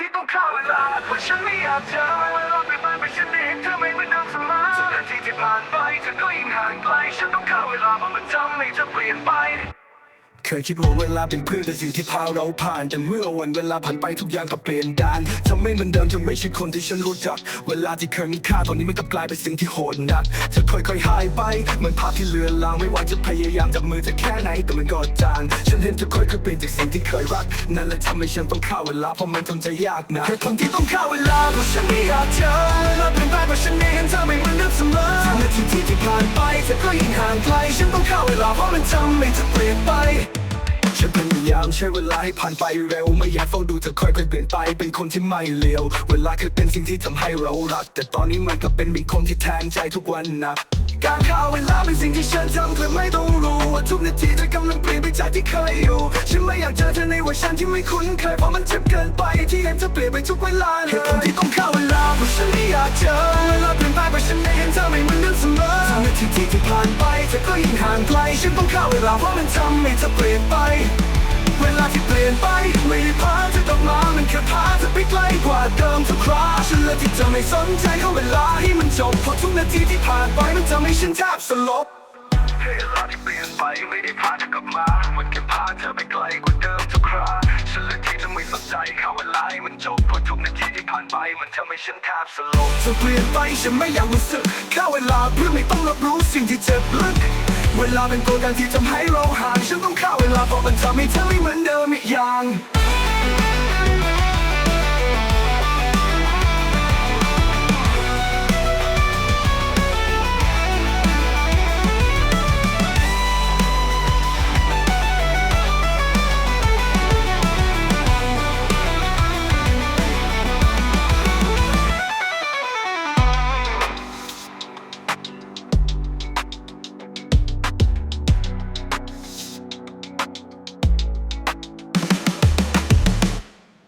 ที่ต้องฆ่าเวลาเพราะฉันไม่อยากเจอเวลาเปลี่ยนไปไม่ใช่นี้เธอไม่เหมือนน้ำสมอสักนาทีที่ผ่านไปเธอก็ยิ่งห่างไกลฉันต้องฆ่าเวลาเพราะมันทำให้เธอเปลี่ยนไป เคยคิดว่าเวลาเป็นเพื่อนแต่สิ่งที่พาเราผ่าน แต่เมื่อวันเวลาผ่านไปทุกอย่างก็เปลี่ยนด้านเธอไม่เหมือนเดิมเธอไม่ใช่คนที่ฉันรู้จัก เวลาที่เคยมีค่าตอนนี้มันกลับกลายเป็นสิ่งที่โหดหนักเธอค่อยๆหายไปเหมือนภาพที่เลือนลางไม่ว่าจะพยายามจับมือเธอแค่ไหนแต่มันก็จางฉันเห็นเธอค่อยๆเปลี่ยนจากสิ่งที่เคยรักนั่นแหละทำให้ฉันต้องฆ่าเวลาเพราะมันทำใจยากนะแค่คนที่ต้องฆ่าเวลาเพราะฉันไม่อยากเจอเวลาเปลี่ยนไปเพราะฉันไม่เห็นเธอไม่เหมือนเดิมเสมอทุกนาทีที่ผ่านไปเธอก็ยิ่งห่างไกลฉันต้อง ลาเพราะมันทำให้เธอเปลี่ยนไปฉันพยายามใช้เวลาให้ผ่านไปเร็ว ไม่อยากเฝ้าดูเธอค่อยๆเปลี่ยนไป เป็นคนที่ไม่เลวเวลาเคยเป็นสิ่งที่ทำให้เรารัก แต่ตอนนี้มันก็เป็นเป็นคนที่แทนใจทุกวันนะการฆ่าเวลาเป็นสิ่งที่ฉันทำเพื่อไม่ต้องรู้ว่าทุกนาทีเธอกำลังเปลี่ยนไปจากที่เคยอยู่ ฉันไม่อยากเจอเธอในเวอร์ชันที่ไม่คุ้นเคยเพราะมันเจ็บเกินไปที่เห็นเธอเปลี่ยนไปทุกเวลาเหตุผลที่ต้องฆ่าเวลาเพราะฉันไม่อยากเจอเวลาเปลี่ยนไปเพราะฉันไม่เห็นเธอไม่เหมือนเดิมเสมอ ทุกทีที่ผ่านไปเธอก็ยิ่งห่างไกล ฉันต้องฆ่าเวลาเพราะมันทำให้เธอเปลี่ยนไป เวลาที่เปลี่ยนไปไม่ได้พาเธอกลับมามันแค่พาเธอไปไกลกว่าเดิมทุกคราฉันเลือที่จะไม่สนใจเขาเวลาให้มันจบเพราะทุกนาทีที่ผ่านไปมันทำให้ฉันแทบสลบเวลาที่เปลี่ยนไปไม่ได้พาเธอกลับมามันแค่พาเธอไปไกลกว่า ใจเขาเวลาให้มันจบเพราะทุกนาทีที่ผ่านไปมันทำให้ฉันแทบสลบเธอเปลี่ยนไปฉันไม่อยากรู้สึกค่าเวลาเพื่อไม่ต้องรับรู้สิ่งที่เจ็บลึกเวลาเป็นตัวการที่ทำให้เราห่างฉันต้องฆ่าเวลาเพราะมันทำให้เธอไม่เหมือนเดิมอีกอย่าง